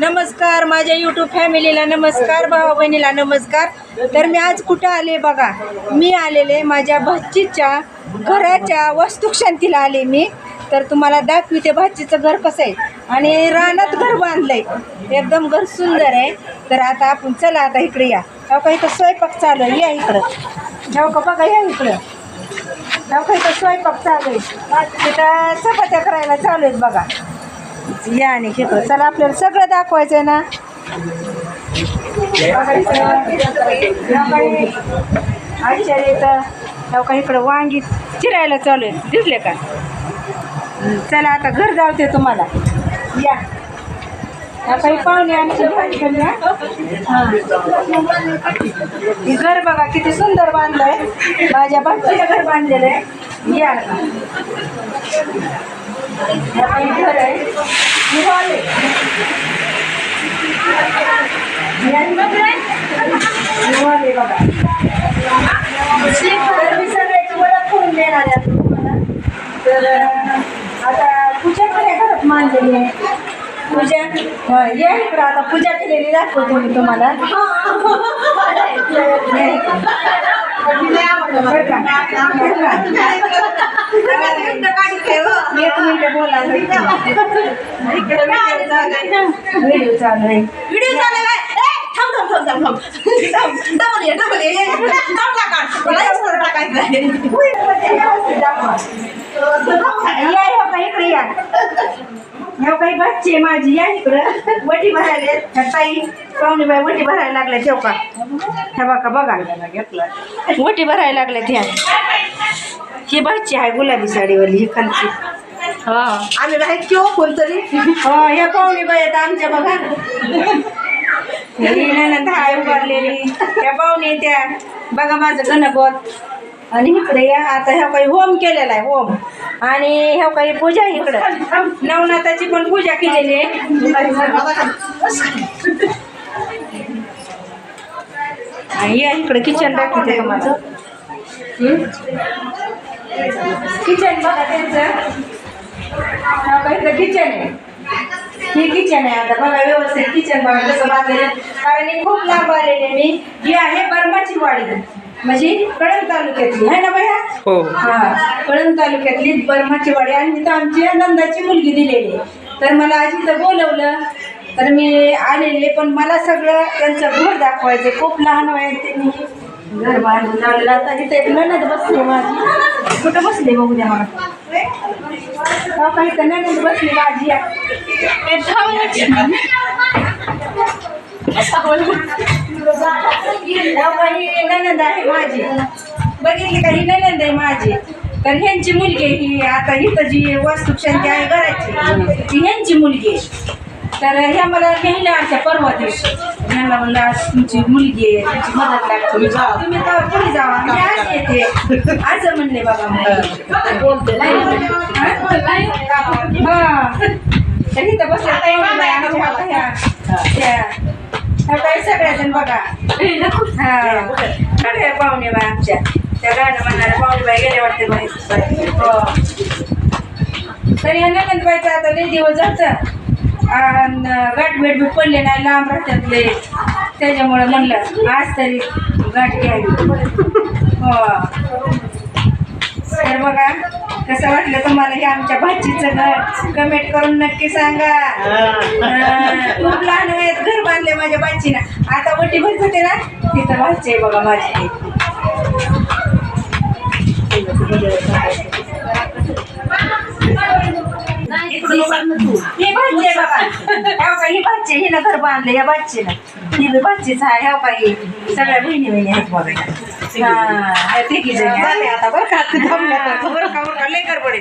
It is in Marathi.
नमस्कार माझ्या यूट्यूब फॅमिलीला नमस्कार भावा बहिणीला नमस्कार. तर मी आज कुठं आले बघा? मी आलेले माझ्या भाचीच्या घराच्या वास्तुशांतीला आले मी. तर तुम्हाला दाखविते भाचीचं घर कसं आहे. आणि रानात घर बांधलंय. एकदम घर सुंदर आहे. तर आता आपण चला आता इकडे या. का इथं स्वयंपाक चालू आहे. या इकडं. जाऊ का बघा या इकडं. जाऊ का इथं स्वयंपाक चालू आहे. तिथं चपात्या करायला चालू आहेत बघा. या आणि घेतो चला आपल्याला सगळं दाखवायचं आहे ना? आश्चर्य. येतं हो का इकडं वांगी चिरायला चालू आहे. दिसले का? चला आता घर जावते तुम्हाला. या. काही पाहुणे आमची भाजी घर बघा किती सुंदर बांधलंय. माझ्या भाचीला घर बांधलेलं आहे. या. घर आहे. हे हे बघ. हे मी सगळ्याची ओळख करून देणार आहे तुम्हाला तर आता पूजा पण या घरात मांडलेली आहे पूजा हा, या इकडं आता पूजा केलेली दाखवते मी तुम्हाला. बरं का? एक मिनिट बोला व्हिडिओ चालू आहे व्हिडिओ चालू आहे थांब थांब थांब थांब थांब ये, ये. काढ. मला आहे. या हो का इकडे या ह्या काही बच्चे आहे माझी या इकडं वटी भरायला ह्या ताई पाहुणे बाई वटी भरायला लागल्या ठेव का ह्या बघा बघा वटी भरायला लागल्या ह्या ही बच्ची आहे गुलाबी साडीवाली ही खालची. हा. आम्ही बाहेर किंवा कोणतरी. हो ह्या पाहुणे बाई आहेत आमच्या बघा. ही हाय उभारलेली. ह्या पाहुणे त्या. बघा माझं गणगोत आणि इकडे या आता ह्या काही होम केलेला आहे होम. आणि ह्या काही पूजा आहे इकडं. नवनाथाची पण पूजा केलेली आहे. आणि या इकडे किचन दाखवते तुम्हाला किचन बघा त्यांचं. हा किचन आहे हे किचन आहे आता. बघा व्यवस्थित किचन बघा कसं बांधलेलं. कारण हे खूप लांब आलेले मी ही आहे बर्माची वाडी. म्हणजे कळंब तालुक्यातली. आहे ना भैया? हो. हा. कळंब तालुक्यातली बर्माची वाडी. आणि तिथं आमची नंदाची मुलगी दिलेली. तर मला आज इथं बोलवलं. तर मी आलेले पण मला सगळं त्यांचं घर दाखवायचं. खूप लहान वयात त्यांनी घर बांधून लावलेलं. आता एक ननद बसली माझी. कुठं बसले बघू द्या मला. काही तर नाही बसली माझी हा काही आहे माझी. बघितली का ही ननंद आहे माझी. तर ह्यांची मुलगी ही. आता इथं जी वास्तुशांती आहे घराची ती ह्यांची मुलगी आहे. तर ह्या मला नेहल्या आमच्या परवा दिवशी. ह्यांना म्हणलं आज तुमची मुलगी आहे तुमची मदत लागते. तुम्ही तर पुढे जावा मी आज येते. असं म्हणले बाबा मला. बोलते हा? तर इथं बसल्या आमच्या ह्या ह्या- त्या- ह्या काही सगळ्याजण बघा. हा. पाहुणे बाई आमच्या. त्या गाणं म्हणणाऱ्या पाहुणे बाई गेले वाटते बाई हो. तर या नंदबाईचं आता लई दिवस जातं आणि गाठ भेट बी पडले नाही लांब राहतात लय. त्याच्यामुळे म्हणलं आज तरी गाठ घ्यावी. हो. तर बघा कसं वाटलं तुम्हाला हे आमच्या भाचीचं घर? कमेंट करून नक्की सांगा. हा, खूप लहान वयात घर बांधले माझ्या भाचीनं. आता वटी भरत होते ना तिथं भाची आहे बघा माझी. ह्या का ही भाची आहे, हिनं घर बांधले या भाचीनं ही बी भाचीच आहे ह्या काही सगळ्या बहिणी बहिणी आहेत बघा हा, तिघी जणी. झाले आता बरं का. बरं का बरं का लय गडबड आहे.